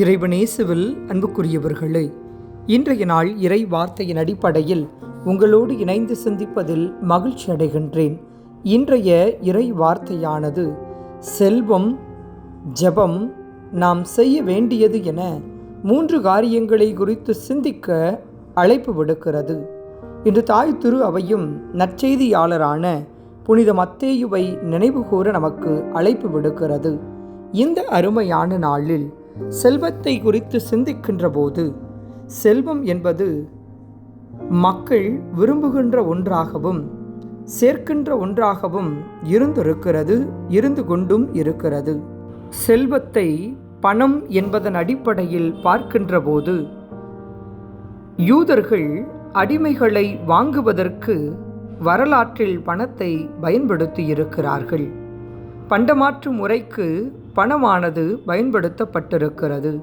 இறைவனேசுவில் அன்புக்குரியவர்களே இன்றைய நாள் இறை வார்த்தையின் அடிப்படையில் உங்களோடு இணைந்து சிந்திப்பதில் மகிழ்ச்சி அடைகின்றேன். இன்றைய இறை வார்த்தையானது செல்வம் ஜெபம் நாம் செய்ய வேண்டியது என மூன்று காரியங்களை குறித்து சிந்திக்க அழைப்பு விடுக்கிறது. இன்று தாய் திரு அவையும் நற்செய்தியாளரான புனித மத்தேயுவை நினைவுகூர நமக்கு அழைப்பு விடுக்கிறது. இந்த அருமையான நாளில் செல்வத்தை குறித்து சிந்திக்கின்ற போது செல்வம் என்பது மக்கள் விரும்புகின்ற ஒன்றாகவும் சேர்க்கின்ற ஒன்றாகவும் இருந்திருக்கிறது இருந்து கொண்டும் இருக்கிறது. செல்வத்தை பணம் என்பதன் அடிப்படையில் பார்க்கின்ற போது யூதர்கள் அடிமைகளை வாங்குவதற்கு வரலாற்றில் பணத்தை பயன்படுத்தி இருக்கிறார்கள் பண்டமாற்று முறைக்கு பணமானது பயன்படுத்தப்பட்டிருக்கிறது.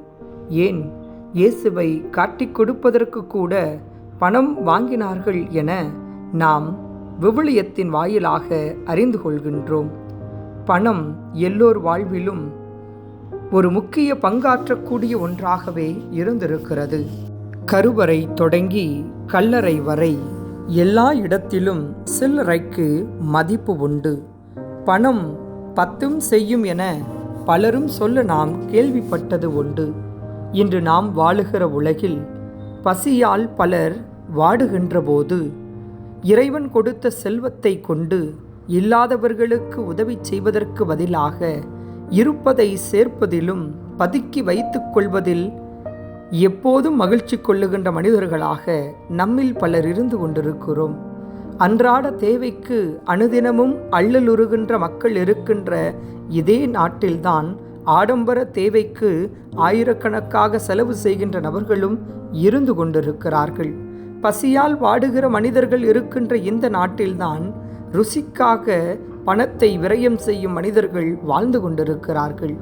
ஏன்? இயேசுவை காட்டிக் கொடுப்பதற்கு கூட பணம் வாங்கினார்கள் என நாம் விவிலியத்தின் வாயிலாக அறிந்து கொள்கின்றோம். பணம் எல்லோர் வாழ்விலும் ஒரு முக்கிய பங்காற்றக்கூடிய ஒன்றாகவே இருந்திருக்கிறது. கருவறை தொடங்கி கல்லறை வரை எல்லா இடத்திலும் சில்லறைக்கு மதிப்பு உண்டு. பணம் பத்தும் செய்யும் என பலரும் சொல்ல நாம் கேள்விப்பட்டது உண்டு. இன்று நாம் வாழுகிற உலகில் பசியால் பலர் வாடுகின்ற போது இறைவன் கொடுத்த செல்வத்தை கொண்டு இல்லாதவர்களுக்கு உதவி செய்வதற்கு பதிலாக இருப்பதை சேர்ப்பதிலும் பதுக்கி வைத்து கொள்வதில் எப்போதும் மகிழ்ச்சி கொள்ளுகின்ற மனிதர்களாக நம்மில் பலர் இருந்து கொண்டிருக்கிறோம். அன்றாட தேவைக்கு அனுதினமும் அள்ளலுருகின்ற மக்கள் இருக்கின்ற இதே நாட்டில்தான் ஆடம்பர தேவைக்கு ஆயிரக்கணக்காக செலவு செய்கின்ற நபர்களும் இருந்து கொண்டிருக்கிறார்கள். பசியால் வாடுகிற மனிதர்கள் இருக்கின்ற இந்த நாட்டில்தான் ருசிக்காக பணத்தை விரயம் செய்யும் மனிதர்கள் வாழ்ந்து கொண்டிருக்கிறார்கள்.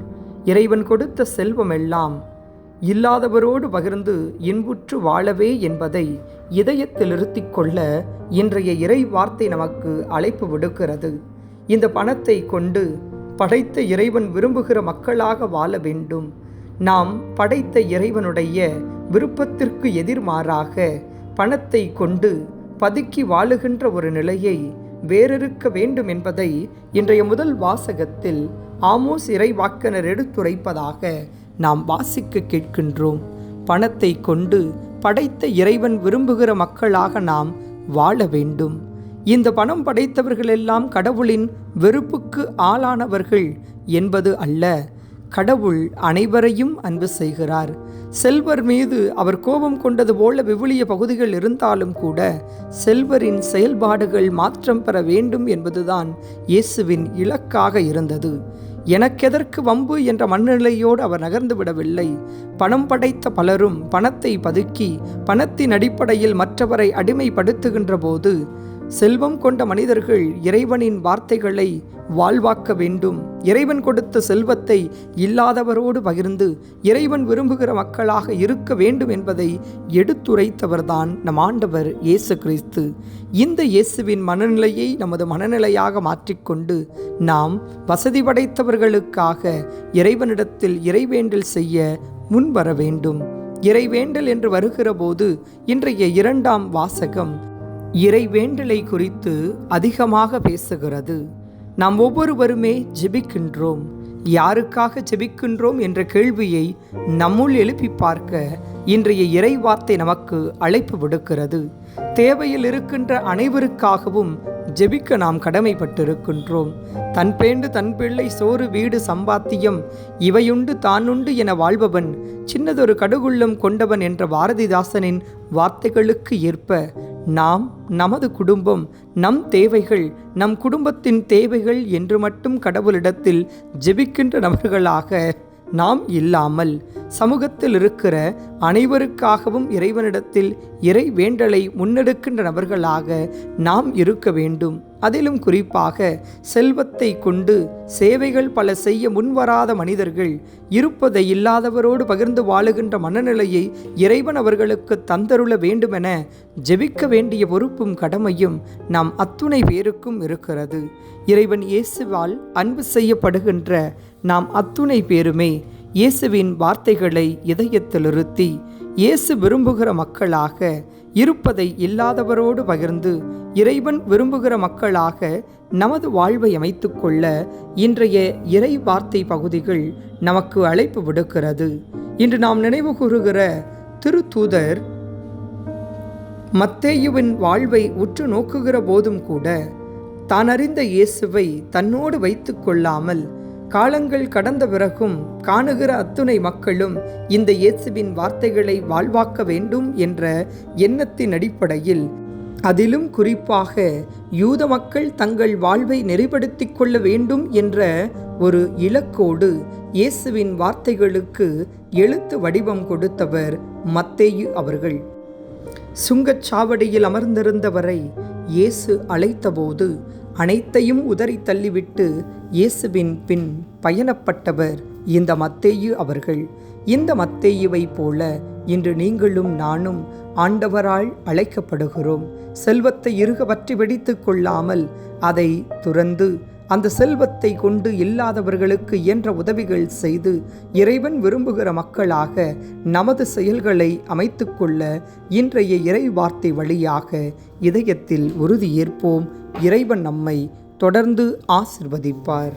இறைவன் கொடுத்த செல்வம் எல்லாம் இல்லாதவரோடு பகிர்ந்து இன்புற்று வாழவே என்பதை இதயத்தில் நிறுத்திக் கொள்ள இன்றைய இறை வார்த்தை நமக்கு அழைப்பு விடுக்கிறது. இந்த பணத்தை கொண்டு படைத்த இறைவன் விரும்புகிற மக்களாக வாழ வேண்டும். நாம் படைத்த இறைவனுடைய விருப்பத்திற்கு எதிர்மாறாக பணத்தை கொண்டு பதுக்கி வாழுகின்ற ஒரு நிலையை வேறிருக்க வேண்டும் என்பதை இன்றைய முதல் வாசகத்தில் ஆமோஸ் இறைவாக்கனர் எடுத்துரைப்பதாக நாம் வாசிக்க கேட்கின்றோம். பணத்தை கொண்டு படைத்த இறைவன் விரும்புகிற மக்களாக நாம் வாழ வேண்டும். இந்த பணம் படைத்தவர்களெல்லாம் கடவுளின் வெறுப்புக்கு ஆளானவர்கள் என்பது அல்ல. கடவுள் அனைவரையும் அன்பு செய்கிறார். செல்வர் மீது அவர் கோபம் கொண்டது போல விவிலிய பகுதிகள் இருந்தாலும் கூட செல்வரின் செயல்பாடுகள் மாற்றம் பெற வேண்டும் என்பதுதான் இயேசுவின் இலக்காக இருந்தது. எனக்கெதற்கு வம்பு என்ற மனநிலையோடு அவர் நகர்ந்து விடவில்லை. பணம் படைத்த பலரும் பணத்தை பதுக்கி பணத்தின் அடிப்படையில் மற்றவரை அடிமைப்படுத்துகின்ற போது செல்வம் கொண்ட மனிதர்கள் இறைவனின் வார்த்தைகளை வாழ்வாக்க வேண்டும். இறைவன் கொடுத்த செல்வத்தை இல்லாதவரோடு பகிர்ந்து இறைவன் விரும்புகிற மக்களாக இருக்க வேண்டும் என்பதை எடுத்துரைத்தவர்தான் நம் ஆண்டவர் இயேசு கிறிஸ்து. இந்த இயேசுவின் மனநிலையை நமது மனநிலையாக மாற்றிக்கொண்டு நாம் வசதி படைத்தவர்களுக்காக இறைவனிடத்தில் இறைவேண்டல் செய்ய முன்வர வேண்டும். இறைவேண்டல் என்று வருகிற போது இன்றைய இரண்டாம் வாசகம் இறைவேண்டலை குறித்து அதிகமாக பேசுகிறது. நாம் ஒவ்வொருவருமே ஜெபிக்கின்றோம். யாருக்காக ஜெபிக்கின்றோம் என்ற கேள்வியை நம்முள் எழுப்பி பார்க்க இன்றைய இறை வார்த்தை நமக்கு அழைப்பு விடுக்கிறது. தேவையில் இருக்கின்ற அனைவருக்காகவும் ஜெபிக்க நாம் கடமைப்பட்டிருக்கின்றோம். தன் பேண்டு தன் பிள்ளை சோறு வீடு சம்பாத்தியம் இவையுண்டு தானுண்டு என வாழ்பவன் சின்னதொரு கடுகுள்ளம் கொண்டவன் என்ற பாரதிதாசனின் வார்த்தைகளுக்கு ஏற்ப நாம் நமது குடும்பம் நம் தேவைகள் நம் குடும்பத்தின் தேவைகள் என்று மட்டும் கடவுளிடத்தில் ஜெபிக்கின்ற நபர்களாக நாம் இல்லாமல் சமூகத்தில் இருக்கிற அனைவருக்காகவும் இறைவனிடத்தில் இறை வேண்டலை முன்னெடுக்கின்ற நபர்களாக நாம் இருக்க வேண்டும். அதிலும் குறிப்பாக செல்வத்தை கொண்டு சேவைகள் பல செய்ய முன்வராத மனிதர்கள் இருப்பதை இல்லாதவரோடு பகிர்ந்து வாழுகின்ற மனநிலையை இறைவன் அவர்களுக்கு தந்தருள வேண்டுமென ஜெபிக்க வேண்டிய பொறுப்பும் கடமையும் நாம் அத்துணை பேருக்கும் இருக்கிறது. இறைவன் இயேசுவால் அன்பு செய்யப்படுகின்ற நாம் அத்துணை பேருமே இயேசுவின் வார்த்தைகளை இதயத்தில் இருத்தி இயேசு விரும்புகிற மக்களாக இருப்பதை இல்லாதவரோடு பகிர்ந்து இறைவன் விரும்புகிற மக்களாக நமது வாழ்வை அமைத்துக்கொள்ள இன்றைய இறை வார்த்தை பகுதிகள் நமக்கு அழைப்பு விடுக்கிறது. இன்று நாம் நினைவு கூறுகிற திருத்தூதர் மத்தேயுவின் வாழ்வை உற்று நோக்குகிற போதும் கூட தான் அறிந்த இயேசுவை தன்னோடு வைத்து கொள்ளாமல் காலங்கள் கடந்த பிறகும் காணுகிற அத்துணை மக்களும் இந்த இயேசுவின் வார்த்தைகளை வாழ்வாக்க வேண்டும் என்ற எண்ணத்தின் அடிப்படையில் அதிலும் குறிப்பாக யூத மக்கள் தங்கள் வாழ்வை நெறிப்படுத்திக் கொள்ள வேண்டும் என்ற ஒரு இலக்கோடு இயேசுவின் வார்த்தைகளுக்கு எழுத்து வடிவம் கொடுத்தவர் மத்தேயு அவர்கள். சுங்கச்சாவடியில் அமர்ந்திருந்தவரை இயேசு அழைத்தபோது அனைத்தையும் உதறி தள்ளிவிட்டு இயேசுவின் பின் பயணப்பட்டவர் இந்த மத்தேயு அவர்கள். இந்த மத்தேயுவை போல இன்று நீங்களும் நானும் ஆண்டவரால் அழைக்கப்படுகிறோம். செல்வத்தை இறுக பற்றி வெடித்து கொள்ளாமல் அதை துறந்து அந்த செல்வத்தை கொண்டு இல்லாதவர்களுக்கு இயன்ற உதவிகள் செய்து இறைவன் விரும்புகிற மக்களாக நமது செயல்களை அமைத்துக்கொள்ள இன்றைய இறை வார்த்தை வழியாக இதயத்தில் உறுதியேற்போம். இறைவன் நம்மை தொடர்ந்து ஆசிர்வதிப்பார்.